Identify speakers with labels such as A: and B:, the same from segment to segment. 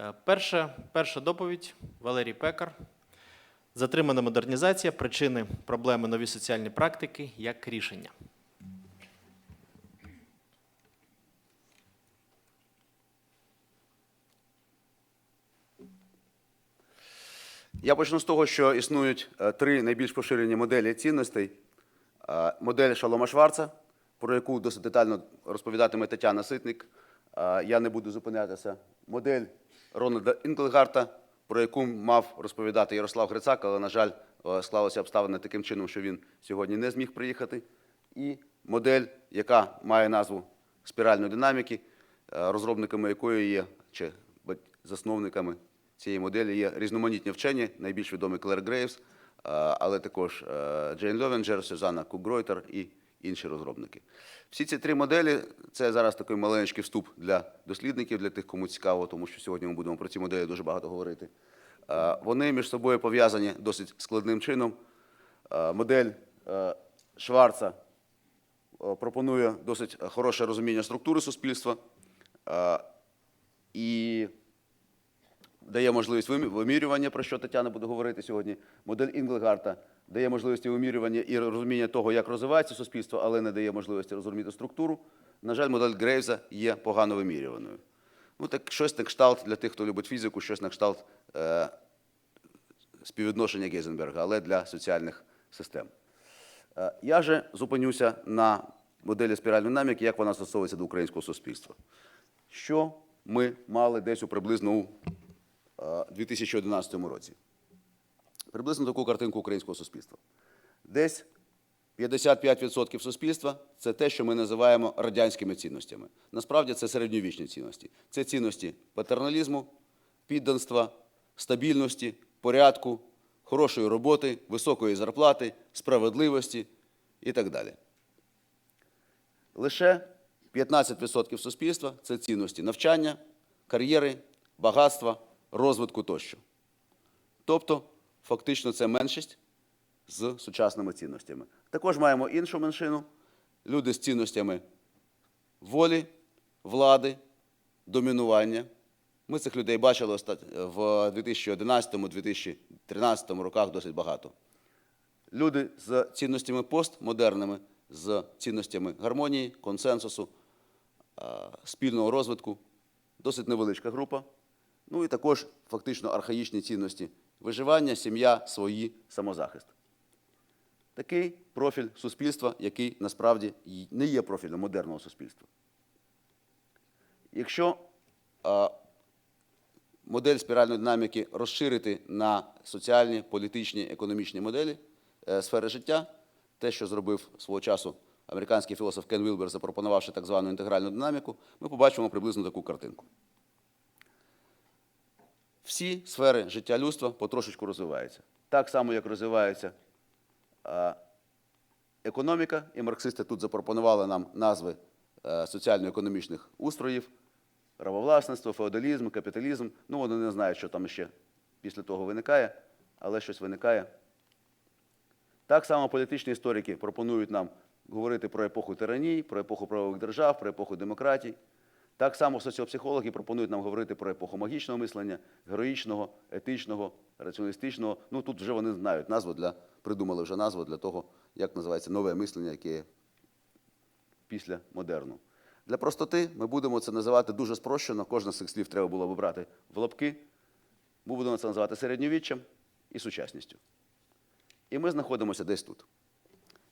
A: Е, Перша, перша доповідь Валерій Пекар. Затримана модернізація, причини, проблеми, нові соціальні практики як рішення.
B: Я почну з того, що існують е, три найбільш поширені моделі цінностей. Е, Модель Шалома Шварца, про яку досить детально розповідатиме Тетяна Ситник. Я не буду зупинятися. Модель Рональда Інглгарта, про яку мав розповідати Ярослав Грицак, але, на жаль, е, склалися обставини таким чином, що він сьогодні не зміг приїхати. І модель, яка має назву спіральної динаміки, е, розробниками якої є, чи засновниками цієї моделі є різноманітні вчені, найбільш відомий Клер Грейвс, е, але також Джейн Льовенджер, Сюзанна Кугройтер і інші розробники. Всі ці три моделі це зараз такий маленький вступ для дослідників, для тих, кому цікаво, тому що сьогодні ми будемо про ці моделі дуже багато говорити. Е, Вони між собою пов'язані досить складним чином. Е, Модель е, Шварца пропонує досить хороше розуміння структури суспільства і дає можливість вимірювання, про що Тетяна буде говорити сьогодні. Модель Інглгарта дає можливості вимірювання і розуміння того, як розвивається суспільство, але не дає можливості розуміти структуру. На жаль, модель Грейвза є погано вимірюваною. Ну, так щось на кшталт для тих, хто любить фізику, щось на кшталт е, співвідношення Гейзенберга, але для соціальних систем. Е, Я же зупинюся на моделі спіральної динаміки, як вона застосовується до українського суспільства. Що ми мали десь у приблизно у 2011 році? Приблизно таку картинку українського суспільства. Десь 55% суспільства це те, що ми називаємо радянськими цінностями. Насправді це середньовічні цінності. Це цінності патерналізму, підданства, стабільності, порядку, хорошої роботи, високої зарплати, справедливості і так далі. Лише 15% суспільства це цінності навчання, кар'єри, багатства, розвитку тощо. Тобто, фактично, це меншість з сучасними цінностями. Також маємо іншу меншину люди з цінностями волі, влади, домінування. Ми цих людей бачили в 2011-2013 роках досить багато. Люди з цінностями постмодерними, з цінностями гармонії, консенсусу, спільного розвитку, досить невеличка група. Ну і також фактично архаїчні цінності виживання, сім'я, свої, самозахист. Такий профіль суспільства, який насправді не є профілем модерного суспільства. Якщо а, модель спіральної динаміки розширити на соціальні, політичні, економічні моделі е, сфери життя, те, що зробив свого часу американський філософ Кен Вілбер, запропонувавши так звану інтегральну динаміку, ми побачимо приблизно таку картинку. Всі сфери життя людства потрошечку розвиваються. Так само, як розвивається економіка, і марксисти тут запропонували нам назви е, соціально-економічних устроїв, правовласництво, феодалізм, капіталізм. Ну, вони не знають, що там ще після того виникає, але щось виникає. Так само політичні історики пропонують нам говорити про епоху тиранії, про епоху правових держав, про епоху демократій. Так само соціопсихологи пропонують нам говорити про епоху магічного мислення, героїчного, етичного, раціоналістичного. Ну тут вже вони знають назву для придумали вже назву для того, як називається нове мислення, яке після модерну. Для простоти ми будемо це називати дуже спрощено. Кожне з цих слів треба було вибрати в лапки. Ми будемо це називати середньовіччям і сучасністю. І ми знаходимося десь тут.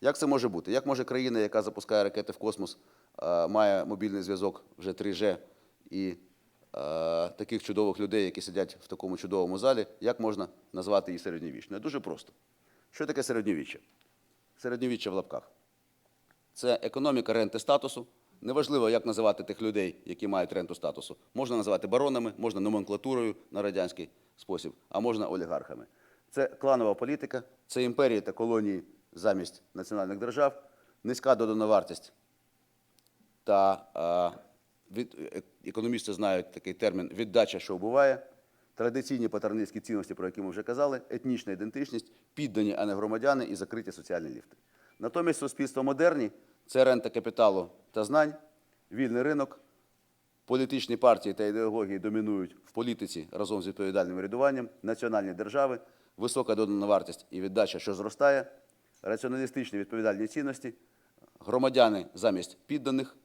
B: Як це може бути? Як може країна, яка запускає ракети в космос, е, має мобільний зв'язок вже 3G і е, таких чудових людей, які сидять в такому чудовому залі, як можна назвати її середньовічною? Дуже просто. Що таке середньовіччя? Середньовіччя в лапках. Це економіка ренти статусу. Неважливо, як називати тих людей, які мають ренту статусу. Можна називати баронами, можна номенклатурою на радянський спосіб, а можна олігархами. Це кланова політика, це імперії та колонії замість національних держав, низька додана вартість та від, е, економісти знають такий термін віддача, що вбиває. Традиційні патернистські цінності, про які ми вже казали, етнічна ідентичність, піддані, а не громадяни і закриті соціальні ліфти. Натомість суспільство модерні це рента капіталу та знань, вільний ринок, політичні партії та ідеології домінують в політиці разом з відповідальним урядуванням, національні держави, висока додана вартість і віддача, що зростає, раціоналістичні відповідальні цінності, громадяни замість підданих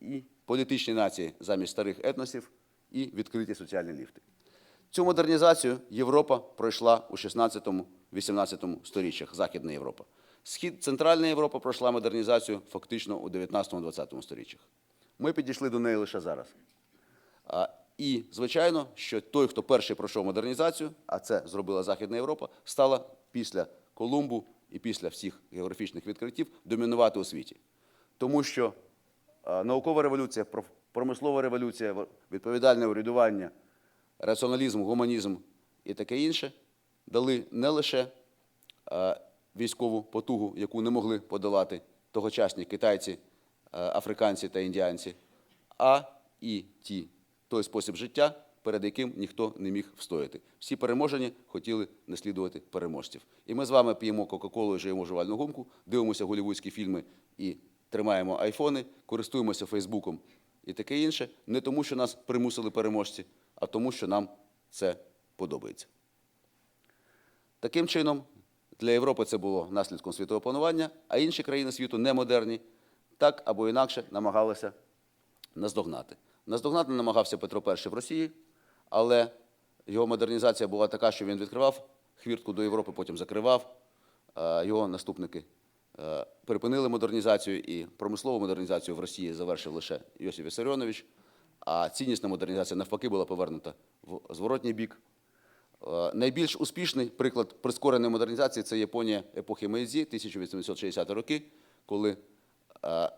B: і політичні нації замість старих етносів і відкриті соціальні ліфти. Цю модернізацію Європа пройшла у 16-18 сторіччях, Західна Європа. Схід, Центральна Європа пройшла модернізацію фактично у 19-20 сторіччях. Ми підійшли до неї лише зараз. І, звичайно, що той, хто перший пройшов модернізацію, а це зробила Західна Європа, стала після Колумбу і після всіх географічних відкриттів домінувати у світі. Тому що наукова революція, промислова революція, відповідальне урядування, раціоналізм, гуманізм і таке інше дали не лише е, військову потугу, яку не могли подолати тогочасні китайці, е, африканці та індіанці, а і ті, той спосіб життя, перед яким ніхто не міг встояти. Всі переможені хотіли наслідувати переможців. І ми з вами п'ємо Кока-Колу і жуємо жувальну гумку, дивимося голівудські фільми і тримаємо айфони, користуємося Фейсбуком і таке інше, не тому, що нас примусили переможці, а тому, що нам це подобається. Таким чином, для Європи це було наслідком світового панування, а інші країни світу немодерні, так або інакше намагалися наздогнати. Наздогнати намагався Петро І в Росії, але його модернізація була така, що він відкривав хвіртку до Європи, потім закривав. Його наступники е, припинили модернізацію і промислову модернізацію в Росії завершив лише Йосиф Вісаріонович, а ціннісна модернізація навпаки була повернута в зворотній бік. Е, Найбільш успішний приклад прискореної модернізації це Японія епохи Мейдзі, 1860 роки, коли е,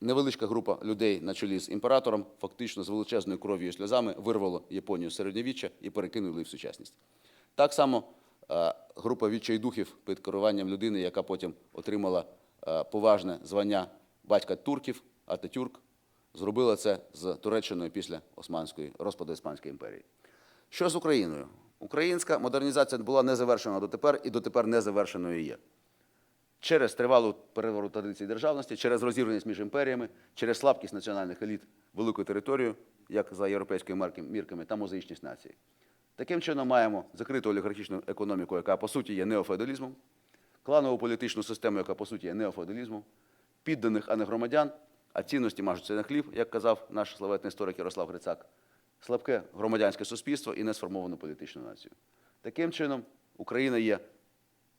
B: невеличка група людей на чолі з імператором фактично з величезною кров'ю і сльозами вирвало Японію з середньовіччя і перекинули в сучасність. Так само е, група відчайдухів під керуванням людини, яка потім отримала е, поважне звання батька турків, Ататюрк, зробила це з Туреччиною після Османської розпаду Османської імперії. Що з Україною? Українська модернізація була не завершена дотепер і дотепер не завершеною є. Через тривалу переворот традицій державності, через розірваність між імперіями, через слабкість національних еліт великою територією, як за європейськими мірками, та мозаїчність нації. Таким чином маємо закриту олігархічну економіку, яка по суті є неофеодалізмом, кланову політичну систему, яка по суті є неофеодалізмом, підданих, а не громадян, а цінності мажуться на хліб, як казав наш славетний історик Ярослав Грицак, слабке громадянське суспільство і несформовану політичну націю. Таким чином, Україна є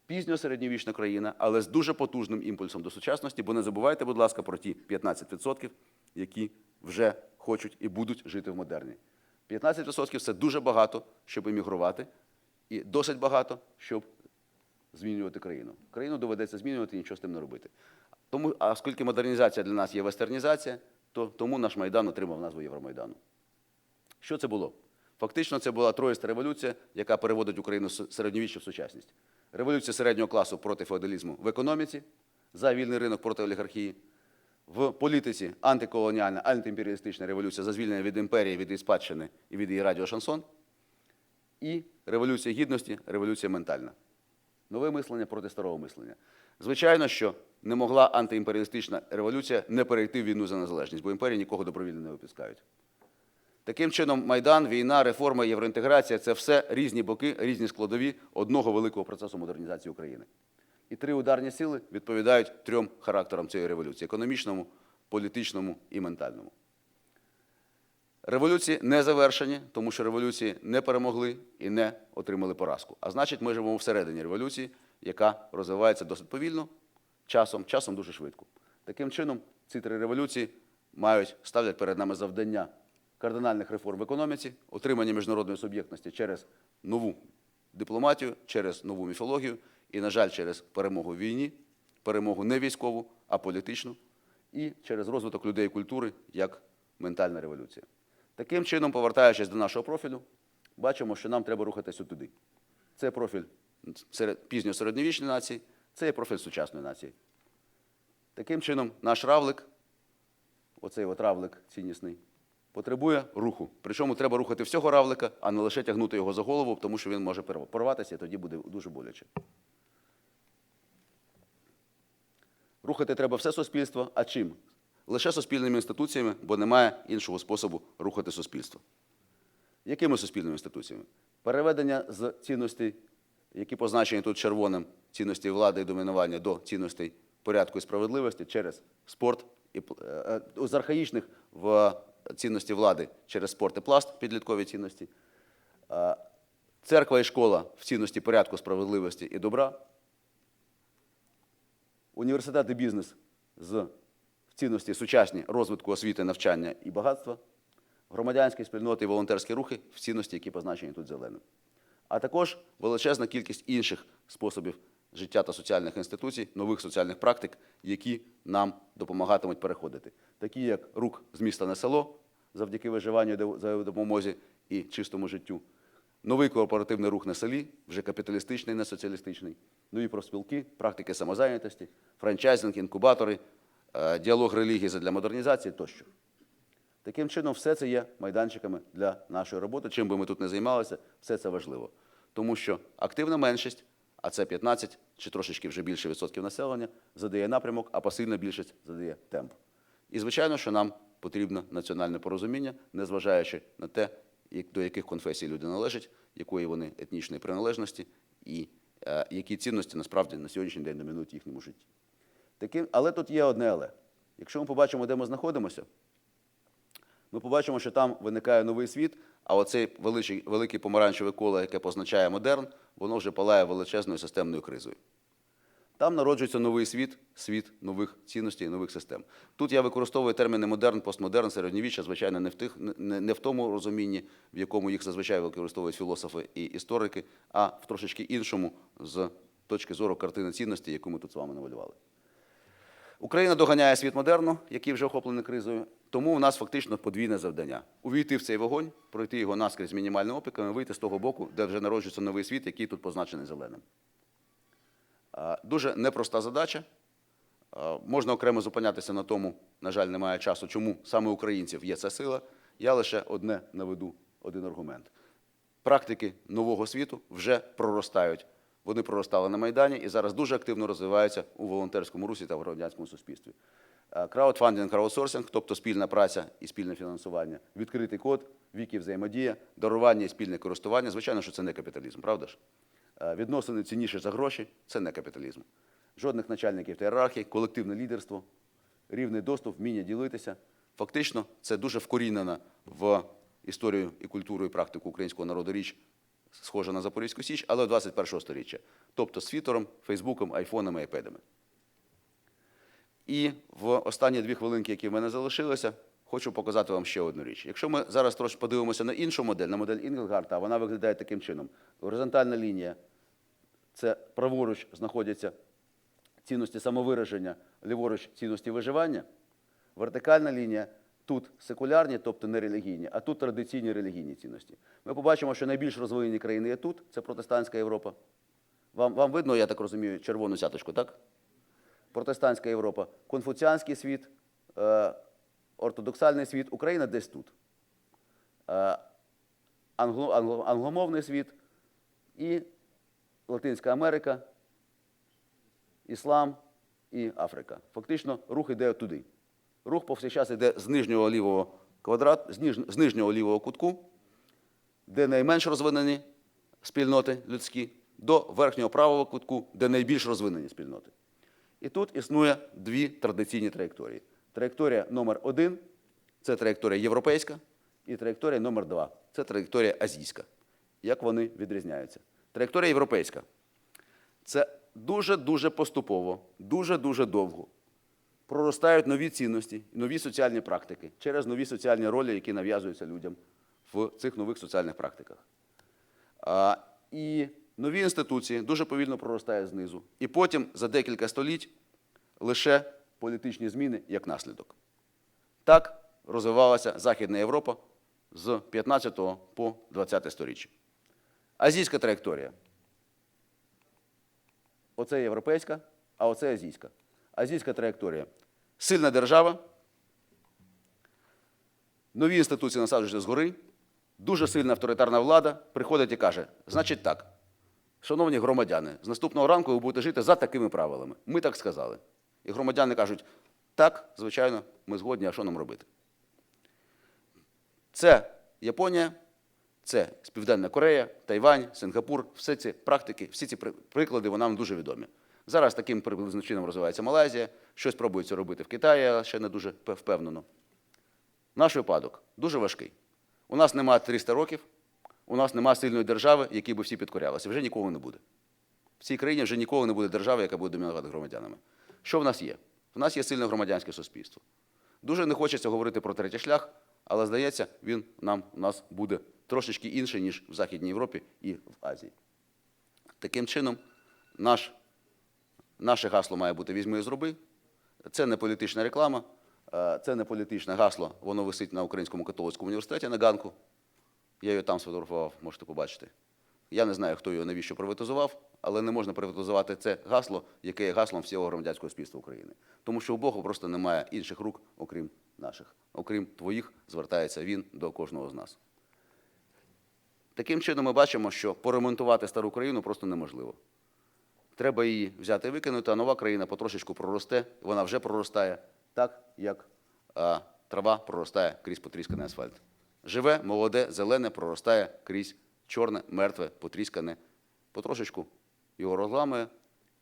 B: пізньосередньовічна країна, але з дуже потужним імпульсом до сучасності, бо не забувайте, будь ласка, про ті 15%, які вже хочуть і будуть жити в модерні. 15% – це дуже багато, щоб іммігрувати, і досить багато, щоб змінювати країну. Країну доведеться змінювати і нічого з тим не робити. Тому, а оскільки модернізація для нас є вестернізація, то тому наш Майдан отримав назву Євромайдану. Що це було? Фактично, це була троїста революція, яка переводить Україну з середньовіччя в сучасність. Революція середнього класу проти феодалізму в економіці, за вільний ринок проти олігархії, в політиці антиколоніальна, антиімперіалістична революція за звільнення від імперії, від її спадщини і від її радіошансон, і революція гідності, революція ментальна. Нове мислення проти старого мислення. Звичайно, що не могла антиімперіалістична революція не перейти в війну за незалежність, бо імперії нікого добровільно не випускають. Таким чином, Майдан, війна, реформа, євроінтеграція це все різні боки, різні складові одного великого процесу модернізації України. І три ударні сили відповідають трьом характерам цієї революції: економічному, політичному і ментальному. Революції не завершені, тому що революції не перемогли і не отримали поразку. А значить, ми живемо всередині революції, яка розвивається досить повільно, часом, часом дуже швидко. Таким чином, ці три революції мають ставлять перед нами завдання кардинальних реформ в економіці, отримання міжнародної суб'єктності через нову дипломатію, через нову міфологію і, на жаль, через перемогу в війні, перемогу не військову, а політичну, і через розвиток людей і культури як ментальна революція. Таким чином, повертаючись до нашого профілю, бачимо, що нам треба рухатися туди. Це профіль пізньосередньовічної нації, це є профіль сучасної нації. Таким чином, наш равлик, оцей от равлик ціннісний, потребує руху. Причому треба рухати всього равлика, а не лише тягнути його за голову, тому що він може порватися, і тоді буде дуже боляче. Рухати треба все суспільство. А чим? лише суспільними інституціями, бо немає іншого способу рухати суспільство. Якими суспільними інституціями? Переведення з цінностей, які позначені тут червоним, цінностей влади і домінування до цінностей порядку і справедливості через спорт і е, е, з архаїчних в цінності влади через спорт і пласт, підліткові цінності. Е, Церква і школа в цінності порядку, справедливості і добра. Університет і бізнес з цінності сучасні розвитку освіти, навчання і багатства, громадянські спільноти і волонтерські рухи в цінності, які позначені тут зеленим. А також величезна кількість інших способів життя та соціальних інституцій, нових соціальних практик, які нам допомагатимуть переходити, такі як рух з міста на село завдяки виживанню за допомозі і чистому життю, новий кооперативний рух на селі, вже капіталістичний, не соціалістичний, нові профспілки, практики самозайнятості, франчайзинг, інкубатори, е, діалог релігії для модернізації тощо. Таким чином, все це є майданчиками для нашої роботи. Чим би ми тут не займалися, все це важливо. Тому що активна меншість, а це 15 чи трошечки вже більше відсотків населення, задає напрямок, а пасивна більшість задає темп. І звичайно, що нам потрібно національне порозуміння, незважаючи на те, до яких конфесій люди належать, якої вони етнічної приналежності і е, які цінності насправді на сьогоднішній день домінують їхньому житті. Таким, але тут є одне але. Якщо ми побачимо, де ми знаходимося, ми побачимо, що там виникає новий світ, а оцей великий, великий помаранчеве коло, яке позначає модерн, воно вже палає величезною системною кризою. Там народжується новий світ, світ нових цінностей і нових систем. Тут я використовую терміни модерн, постмодерн, середньовіччя, звичайно, не в, тих, не, не в тому розумінні, в якому їх зазвичай використовують філософи і історики, а в трошечки іншому з точки зору картини цінностей, яку ми тут з вами намалювали. Україна доганяє світ модерну, який вже охоплений кризою. Тому у нас фактично подвійне завдання: увійти в цей вогонь, пройти його наскрізь мінімальними опіками, вийти з того боку, де вже народжується новий світ, який тут позначений зеленим. Дуже непроста задача. Можна окремо зупинятися на тому, на жаль, немає часу, чому саме українців є ця сила. Я лише одне наведу, один аргумент. Практики нового світу вже проростають. Вони проростали на Майдані і зараз дуже активно розвиваються у волонтерському русі та в громадянському суспільстві. Е, Краудфандинг, краудсорсинг, тобто спільна праця і спільне фінансування, відкритий код, віки взаємодія, дарування і спільне користування. Звичайно, що це не капіталізм, правда ж? Е, Відносини цінніші за гроші це не капіталізм. Жодних начальників та ієрархій, колективне лідерство, рівний доступ, вміння ділитися. Фактично, це дуже вкорінена в історію і культуру і практику українського народу річ, схожа на Запорізьку Січ, але 21 століття. Тобто з Твіттером, Фейсбуком, айфонами, айпедами. І в останні дві хвилинки, які в мене залишилися, хочу показати вам ще одну річ. Якщо ми зараз трошки подивимося на іншу модель, на модель Інглгарта, вона виглядає таким чином. Горизонтальна лінія це праворуч знаходяться цінності самовираження, ліворуч цінності виживання. Вертикальна лінія тут секулярні, тобто не релігійні, а тут традиційні релігійні цінності. Ми побачимо, що найбільш розвинені країни є тут, це протестантська Європа. Вам, вам видно, я так розумію, червону сяточку, так? Протестантська Європа, конфуціанський світ, е, ортодоксальний світ, Україна десь тут. Е, англо, англо, англомовний світ і Латинська Америка, Іслам і Африка. Фактично, рух іде туди. Рух повсякчас йде з нижнього лівого квадрат, з, ніж, з нижнього лівого кутку, де найменш розвинені спільноти людські, до верхнього правого кутку, де найбільш розвинені спільноти. І тут існує дві традиційні траєкторії. Траєкторія номер один це траєкторія європейська, і траєкторія номер два це траєкторія азійська. Як вони відрізняються? Траєкторія європейська це дуже-дуже поступово, дуже-дуже довго проростають нові цінності, нові соціальні практики через нові соціальні ролі, які нав'язуються людям в цих нових соціальних практиках. А, і нові інституції дуже повільно проростають знизу. І потім за декілька століть лише політичні зміни як наслідок. Так розвивалася Західна Європа з 15 по 20 сторіччя. Азійська траєкторія. Оце європейська, а оце азійська. Азійська траєкторія. Сильна держава, нові інституції насаджуються згори, дуже сильна авторитарна влада приходить і каже: значить так, шановні громадяни, з наступного ранку ви будете жити за такими правилами. Ми так сказали. І громадяни кажуть, Так, звичайно, ми згодні, а що нам робити? Це Японія, це Південна Корея, Тайвань, Сингапур. Все ці практики, всі ці приклади вони нам дуже відомі. Зараз таким приблизним чином розвивається Малайзія, щось пробується робити в Китаї, але ще не дуже впевнено. Наш випадок дуже важкий. У нас немає 300 років, у нас немає сильної держави, якій би всі підкорялися. Вже ніколи не буде. В цій країні вже ніколи не буде держави, яка буде домінувати громадянами. Що в нас є? В нас є сильне громадянське суспільство. Дуже не хочеться говорити про третій шлях, але здається, він нам у нас буде трошечки інший, ніж в Західній Європі і в Азії. Таким чином, наш, наше гасло має бути візьми і зроби. Це не політична реклама, е, це не політичне гасло. Воно висить на Українському католицькому університеті на ганку. Я його там сфотографував, можете побачити. Я не знаю, хто його навіщо приватизував, але не можна приватизувати це гасло, яке є гаслом всього громадянського суспільства України. Тому що у Бога просто немає інших рук, окрім наших. Окрім твоїх, звертається він до кожного з нас. Таким чином, ми бачимо, що поремонтувати стару країну просто неможливо. Треба її взяти і викинути, а нова країна потрошечку проросте, вона вже проростає так, як а, трава проростає крізь потрісканий асфальт. Живе, молоде, зелене проростає крізь чорне, мертве, потріскане. Потрошечку його розламує,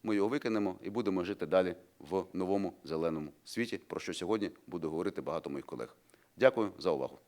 B: ми його викинемо і будемо жити далі в новому зеленому світі, про що сьогодні буде говорити багато моїх колег. Дякую за увагу.